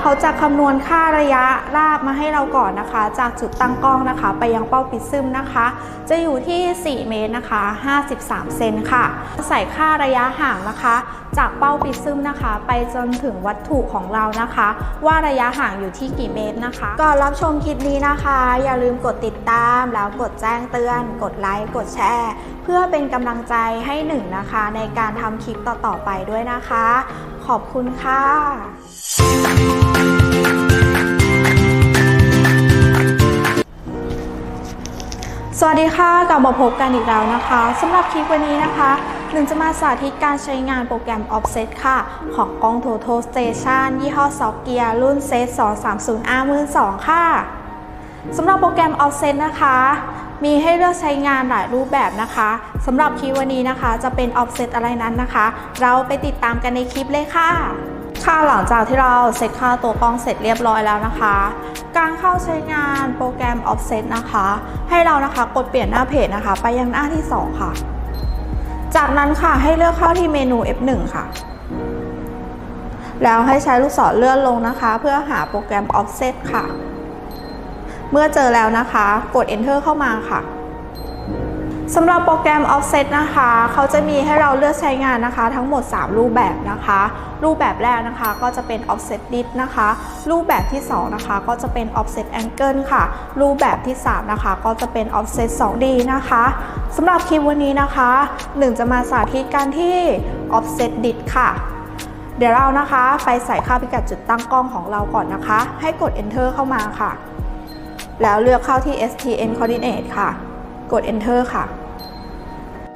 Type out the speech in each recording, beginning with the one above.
เขาจะคำนวณค่าระยะราบมาให้เราก่อนนะคะ จากจุดตั้งกล้องนะคะ ไปยังเป้าปิดซึมนะคะ จะอยู่ที่ 4 เมตรนะคะ 53 เซนค่ะ ใส่ค่าระยะห่างนะคะ จากเป้าปิดซึมนะคะ ไปจนถึงวัตถุของเรานะคะ ว่าระยะห่างอยู่ที่กี่เมตรนะคะ ก่อนรับชมคลิปนี้นะคะ อย่าลืมกดติดตามแล้วกดแจ้งเตือน กดไลค์กดแชร์ เพื่อเป็นกำลังใจให้หนึ่งนะคะ ในการทำคลิปต่อๆไปด้วยนะคะ ขอบคุณค่ะสวัสดีค่ะ กลับมาพบกันอีกแล้วนะคะสำหรับคลิปวันนี้นะคะหนึ่งจะมาสาธิตการใช้งานโปรแกรม Offset ค่ะ ของกล้อง Total Station ยี่ห้อ Softgear รุ่น Set 230R มือ2ค่ะ สำหรับโปรแกรม Offset นะคะ มีให้เลือกใช้งานหลายรูปแบบนะคะสำหรับคลิปวันนี้นะคะ จะเป็น Offset อะไรนั้นนะคะ เราไปติดตามกันในคลิปเลยค่ะ ค่ะหลังจากที่เราเซตค่าตัวกล้องเสร็จเรียบร้อยแล้วนะคะ การเข้าใช้งานโปรแกรม Offset นะคะ ให้เรานะคะกดเปลี่ยนหน้าเพจนะคะ ไปยังหน้าที่ 2 ค่ะ จากนั้นค่ะให้เลือกเข้าที่เมนู F1 ค่ะ แล้วให้ใช้ลูกศรเลื่อนลงนะคะ เพื่อหาโปรแกรม Offset ค่ะ เมื่อเจอแล้วนะคะ กด Enter เข้ามาค่ะสำหรับโปรแกรม Offset นะคะ เขาจะมีให้เราเลือกใช้งานนะคะ ทั้งหมด 3 รูปแบบนะคะ รูปแบบแรกนะคะก็จะเป็น Offset Dip นะคะ รูปแบบที่ 2 นะคะก็จะเป็น Offset Angle ค่ะ รูปแบบที่ 3 นะคะ ก็จะเป็น Offset 2D นะคะสำหรับคลิปวันนี้นะคะหนึ่งจะมาสาธิตการที่ Offset Dip ค่ะ เดี๋ยวเรานะคะไปใส่ค่าพิกัดจุดตั้งกล้องของเราก่อนนะคะ ให้กด Enter เข้ามาค่ะ แล้วเลือกเข้าที่ STN Coordinate ค่ะ กด Enter ค่ะ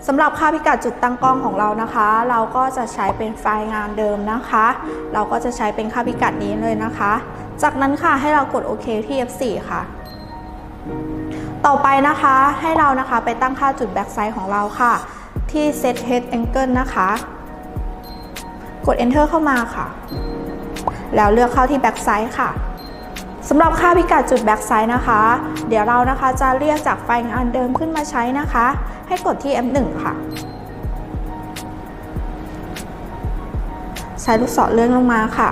สำหรับค่าพิกัดจุดตั้งกล้องของเรานะคะ เราก็จะใช้เป็นไฟล์งานเดิมนะคะ เราก็จะใช้เป็นค่าพิกัดนี้เลยนะคะ จากนั้นค่ะให้เรากดโอเคที่ F4 ค่ะ ต่อไปนะคะให้เรานะคะไปตั้งค่าจุดแบ็กไซด์ของเราค่ะ ที่ set head angle นะคะ กด enter เข้ามาค่ะ แล้วเลือกเข้าที่แบ็กไซด์ค่ะ สำหรับค่าพิกัดจุดแบ็กไซด์นะคะ เดี๋ยวเรานะคะจะเรียกจากไฟล์งานเดิมขึ้นมาใช้นะคะ ให้กดที่ F1 ค่ะ ใช้ลูกศรเลื่อนลงมาค่ะ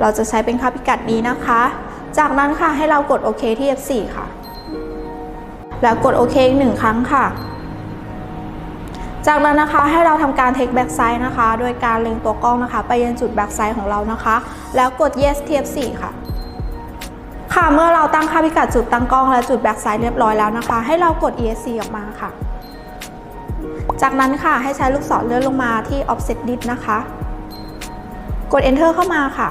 เราจะใช้เป็นค่าพิกัดนี้นะคะ จากนั้นค่ะให้เรากดโอเคที่ F4 ค่ะ แล้วกดโอเคอีกหนึ่งครั้งค่ะ จากนั้นนะคะให้เราทำการเทคแบ็กไซด์นะคะ โดยการเล็งตัวกล้องนะคะ ไปยังจุดแบ็กไซด์ของเรานะคะ แล้วกด yes ที่ F4 ค่ะค่ะเมื่อเราตั้งค่าพิกัดจุดตั้งกล้องและจุดแบ็กไซด์เรียบร้อยแล้วนะคะ ให้เรากด ESC ออกมาค่ะ จากนั้นค่ะให้ใช้ลูกศรเลื่อนลงมาที่ offset dip นะคะ กด enter เข้ามาค่ะ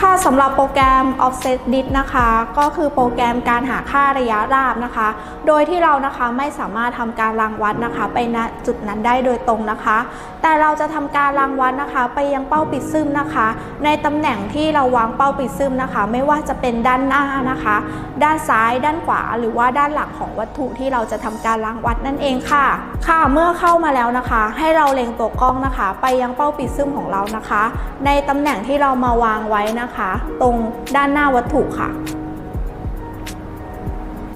ค่าสำหรับโปรแกรม offset dip นะคะ ก็คือโปรแกรมการหาค่าระยะราบนะคะ โดยที่เรานะคะไม่สามารถทำการรังวัดนะคะ ไปณจุดนั้นได้โดยตรงนะคะ แต่เราจะทำการรังวัดนะคะ ไปยังเป้าปิดซึมนะคะ ในตำแหน่งที่เราวางเป้าปิดซึมนะคะ ไม่ว่าจะเป็นด้านหน้านะคะ ด้านซ้ายด้านขวา หรือว่าด้านหลังของวัตถุที่เราจะทำการรังวัดนั่นเองค่ะ ค่ะเมื่อเข้ามาแล้วนะคะ ให้เราเล็งตัวกล้องนะคะ ไปยังเป้าปิดซึมของเรานะคะ ในตำแหน่งที่เรามาวางไว้นะนะคะ ตรงด้านหน้าวัตถุค่ะ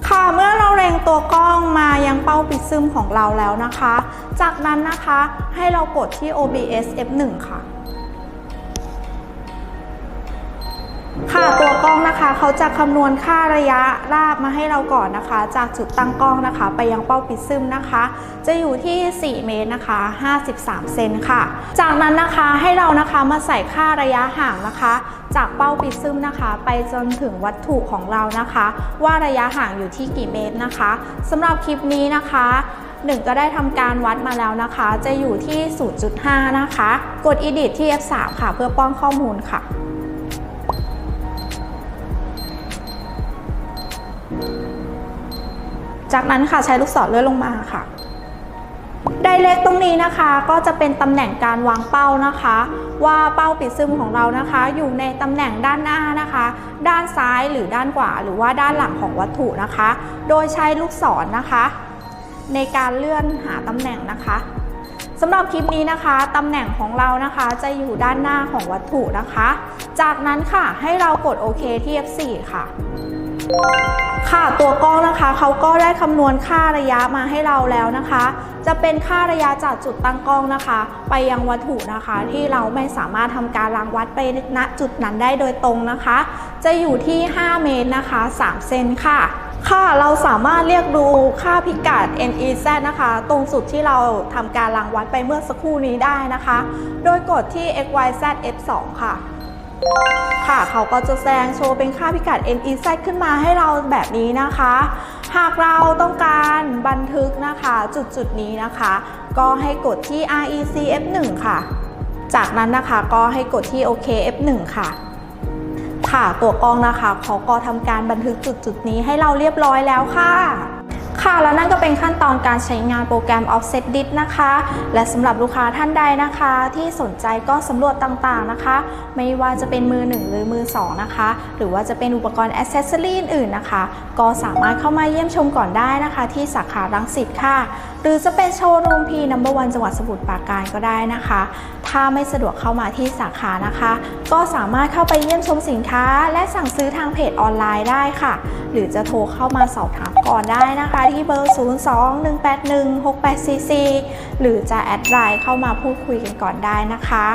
ค่ะเมื่อเราเล็งตัวกล้องมายังเป้าปิดซึมของเราแล้วนะคะ จากนั้นนะคะให้เรากดที่ OBS F1 ค่ะ ค่ะตัวกล้องนะคะเขาจะคำนวณค่าระยะราบมาให้เราก่อนนะคะ จากจุดตั้งกล้องนะคะ ไปยังเป้าปิดซึมนะคะ จะอยู่ที่ 4 เมตรนะคะ 53 เซนค่ะ จากนั้นนะคะให้เรานะคะมาใส่ค่าระยะห่างนะคะ จากเป้าปิดซึมนะคะ ไปจนถึงวัตถุของเรานะคะ ว่าระยะห่างอยู่ที่กี่เมตรนะคะสำหรับคลิปนี้นะคะหนึ่งก็ได้ทำการวัดมาแล้วนะคะ จะอยู่ที่ 0.5 นะคะ กด edit ที่ F3 ค่ะ เพื่อป้อนข้อมูลค่ะ จากนั้นค่ะใช้ลูกศรเลื่อนลงมาค่ะ ไดเรกตรงนี้นะคะก็จะเป็นตำแหน่งการวางเป้านะคะ ว่าเป้าปิดซึมของเรานะคะ อยู่ในตำแหน่งด้านหน้านะคะ ด้านซ้ายหรือด้านขวาหรือว่าด้านหลังของวัตถุนะคะ โดยใช้ลูกศรนะคะ ในการเลื่อนหาตำแหน่งนะคะสำหรับคลิปนี้นะคะตำแหน่งของเรานะคะจะอยู่ด้านหน้าของวัตถุนะคะ จากนั้นค่ะให้เรากดโอเคที่ F4 ค่ะ ค่ะตัวกล้องนะคะเขาก็ได้คำนวณค่าระยะมาให้เราแล้วนะคะ จะเป็นค่าระยะจากจุดตั้งกล้องนะคะ ไปยังวัตถุนะคะที่เราไม่สามารถทำการรังวัดไปณจุดนั้นได้โดยตรงนะคะ จะอยู่ที่ 5 เมตรนะคะ 3 เซนค่ะค่ะ เราสามารถเรียกดูค่าพิกัด NEZ นะคะ ตรงสุดที่เราทำการรังวัดไปเมื่อสักครู่นี้ได้นะคะ โดยกดที่ XYZ F2 ค่ะ ค่ะเขาก็จะแสดงโชว์เป็นค่าพิกัด NEZ ขึ้นมาให้เราแบบนี้นะคะ หากเราต้องการบันทึกนะคะจุดจุดนี้นะคะ ก็ให้กดที่ REC F1 ค่ะ จากนั้นนะคะก็ให้กดที่ OK F1 ค่ะ ค่ะตัวกล้องนะคะเขาก็ทำการบันทึกจุดจุดนี้ให้เราเรียบร้อยแล้วค่ะ ค่ะ แล้วนั่นก็เป็นขั้นตอนการใช้งานโปรแกรม Offset Disk นะคะ และสำหรับลูกค้าท่านใดนะคะ ที่สนใจก็สำรวจต่างๆนะคะ ไม่ว่าจะเป็นมือ 1 หรือมือ 2 นะคะ หรือว่าจะเป็นอุปกรณ์อ c เซสซอรีอื่นๆนะคะ ก็สามารถเข้ามาเยี่ยมชมก่อนได้นะคะ ที่สาขารังสิตค่ะ หรือจะเป็นโชว์รูมพีนัมเบอร์วันจังหวัดสมุทรปราการก็ได้นะคะ ถ้าไม่สะดวกเข้ามาที่สาขานะคะ ก็สามารถเข้าไปเยี่ยมชมสินค้า และสั่งซื้อทางเพจออนไลน์ได้ค่ะ หรือจะโทรเข้ามาสอบถามก่อนได้นะคะ ที่เบอร์ 02-181-6844 หรือจะแอดไลน์เข้ามาพูดคุยกันก่อนได้นะคะ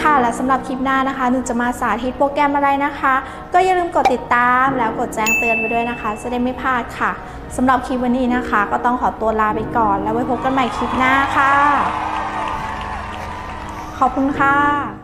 ค่ะ และสำหรับคลิปหน้านะคะหนูจะมาสาธิตโปรแกรมอะไรนะคะ ก็อย่าลืมกดติดตามแล้วกดแจ้งเตือนไว้ด้วยนะคะ จะได้ไม่พลาดค่ะสำหรับคลิปวันนี้นะคะ ก็ต้องขอตัวลาไปก่อน แล้วไว้พบกันใหม่คลิปหน้าค่ะ ขอบคุณค่ะ